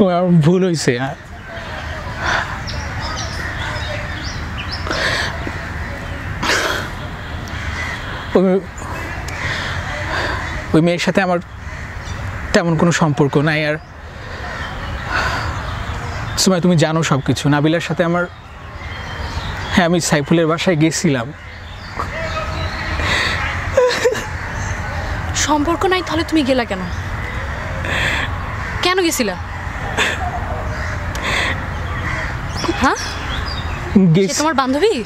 আমার ভুল হয়েছে ওই ওই মেয়ের সাথে আমার তেমন কোনো সম্পর্ক নাই আর সময় তুমি জানো সব কিছু নাবিলার সাথে আমার হ্যাঁ আমি সাইফুলের বাসায় গেছিলাম। সম্পর্ক নাই, তাহলে তুমি গেলা কেন? কেন গেছিলা? হ্যাঁ? সে তোমার বান্ধবী?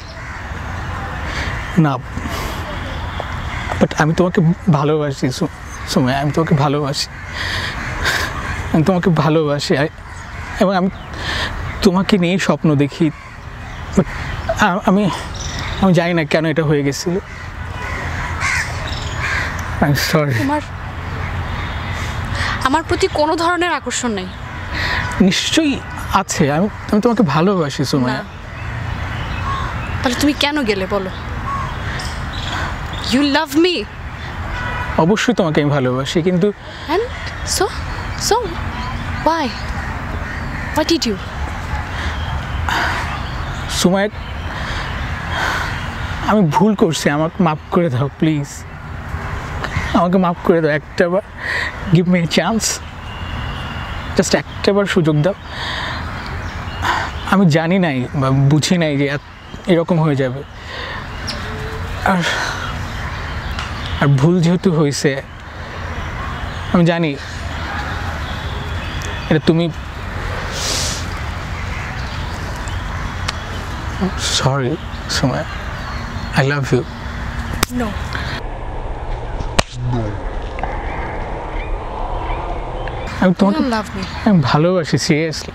না। বাট আমি তোমাকে ভালোবাসি সময় আমি তোমাকে ভালোবাসি। আমি তোমাকে ভালোবাসি। এবং আমি তোমাকে নিয়ে স্বপ্ন দেখি। আ- আমি আমি জানি না কেন এটা হয়ে গেছিল। সরি তোমার আমার প্রতি কোনো ধরনের আকর্ষণ নেই। নিশ্চয়ই আছে। আমি আমি তোমাকে ভালোবাসি সময় তাহলে তুমি কেন গেলে বলো? ইউ লাভ মি অবশ্যই তোমাকে আমি ভালোবাসি কিন্তু so so why what did you সময় আমি ভুল করছি আমাকে মাফ করে দাও প্লিজ আমাকে মাফ করে দাও একটা বার গিভ মি চান্স জাস্ট একটা বার সুযোগ দাও। আমি জানি নাই বা বুঝি নাই যে এরকম হয়ে যাবে। আর আর ভুল যেহেতু হয়েছে আমি জানি এটা তুমি সরি সময়। আই লাভ ইউ নো আমি তোমাকে লাভ মি আমি ভালোবাসি সিরিয়াসলি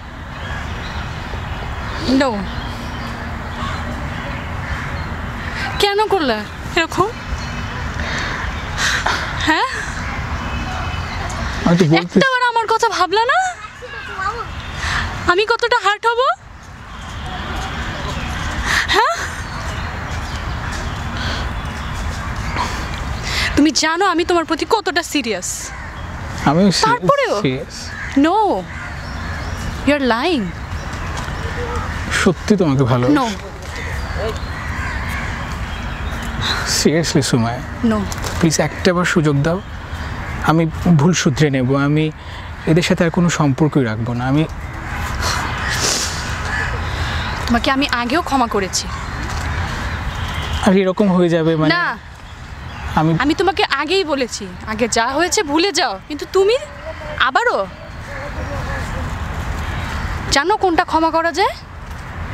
নো কেন করলে? এরকম? হ্যাঁ? আমি তো বলতে আমার কথা ভাবলা না? আমি কতটা হার্ট হব? হ্যাঁ? তুমি জানো আমি তোমার প্রতি কতটা সিরিয়াস আমিও তারপরেও? নো ইউ আর লাইং সত্যি তোমাকে ভালো নো সিরিয়াসলি সময়? নো প্লিজ একটা বার সুযোগ দাও। আমি ভুল সূত্রে নেব। আমি এদের সাথে আর কোনো সম্পর্কই রাখব না। আমি তোমাকে আমি আগেও ক্ষমা করেছি। আর এরকম হয়ে যাবে মানে না। আমি আমি তোমাকে আগেই বলেছি আগে যা হয়েছে ভুলে যাও কিন্তু তুমি আবারও জানো কোনটা ক্ষমা করা যায়?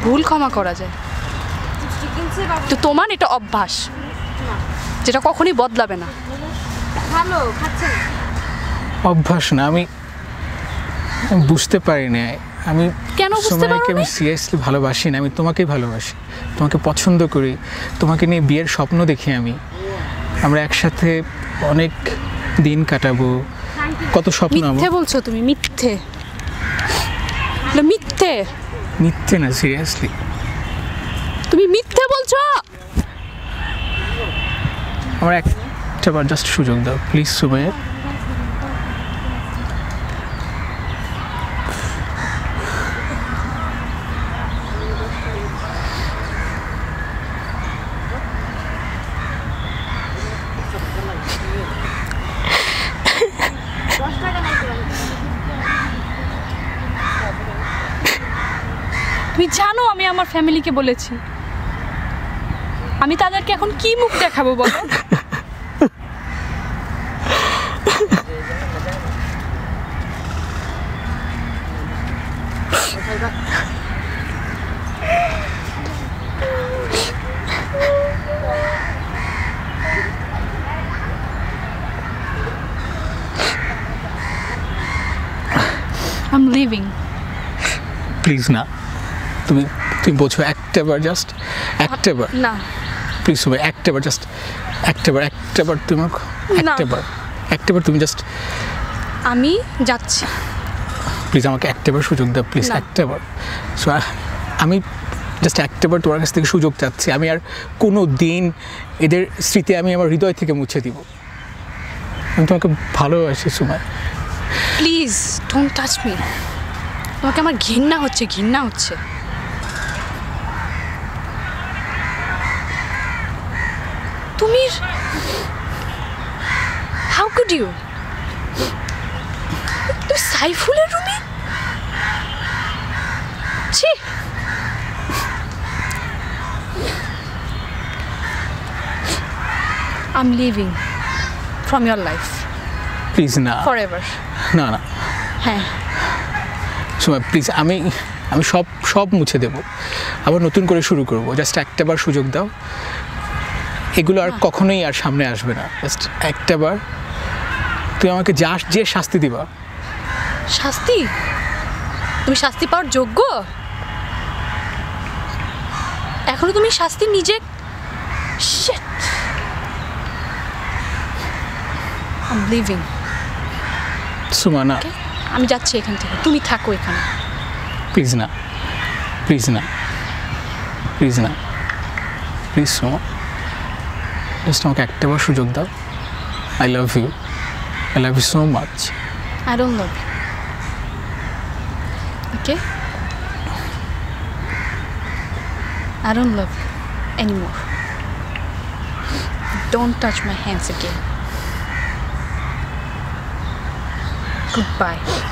ভুল ক্ষমা করা যায়। তো তোমার এটা অভ্যাস যেটা কখনই বদলাবে না। ভালো খাচ্ছেন অভ্যাস না আমি বুঝতে পারি না। আমি কেন বুঝতে সময়কে আমি? সিরিয়াসলি ভালোবাসি না আমি তোমাকেই ভালোবাসি। তোমাকে পছন্দ করি। তোমাকে নিয়ে বিয়ের স্বপ্ন দেখি আমি। আমরা একসাথে অনেক দিন কাটাবো। কত স্বপ্ন মিথ্যে বলছো তুমি মিথ্যে। মিথ্যে। মিথ্যে না সিরিয়াসলি তুমি মিথ্যে বলছো? আমার একটা বার জাস্ট সুযোগ দাও প্লিজ সুমাইয়া তুমি জানো আমি আমার ফ্যামিলিকে বলেছি। আমি তাদেরকে এখন কি মুখ দেখাবো বলো? এম লিভিং প্লিজ না। তুমি তুমি বোঝো একটা বার জাস্ট একটা বার না। প্লিজ সুমাইয়া একটা বার জাস্ট একটা বার একটা বার তুমি আমাকে- না। একটা বার একটা তুমি জাস্ট আমি যাচ্ছি। প্লিজ আমাকে একটাবার সুযোগ দাও প্লিজ। একটাবার। সো আমি জাস্ট একটাবার তোমার কাছ থেকে সুযোগ চাচ্ছি। আমি আর কোনো দিন এদের স্মৃতি আমি আমার হৃদয় থেকে মুছে দিব। আমি তোমাকে ভালোবাসি সুমায় প্লিজ ডোন্ট টাচ মি তোমাকে আমার ঘৃণা হচ্ছে ঘৃণা হচ্ছে। তুমি হাউ কুড ইউ তুই সাইফুলের রুমে ছি। I'm leaving from your life please না। ফর এভার না না। হ্যাঁ। সময় প্লিজ আমি আমি সব সব মুছে দেব। আবার নতুন করে শুরু করব। জাস্ট একটাবার সুযোগ দাও। এগুলো আর কখনোই আর সামনে আসবে না। জাস্ট একটাবার তুই আমাকে যা যে শাস্তি দিবা। শাস্তি? তুমি শাস্তি পাওয়ার যোগ্য? এখনও তুমি শাস্তি নিজে Shit. I'm leaving. সুমা আমি যাচ্ছি এখান থেকে। তুমি থাকো এখানে। প্লিজ না। প্লিজ না। প্লিজ না। প্লিজ সুমা। জাস্ট আমাকে একটাবার সুযোগ দাও I love you I love you so much I don't love you. Okay? I don't love anymore. Don't touch my hands again. Goodbye.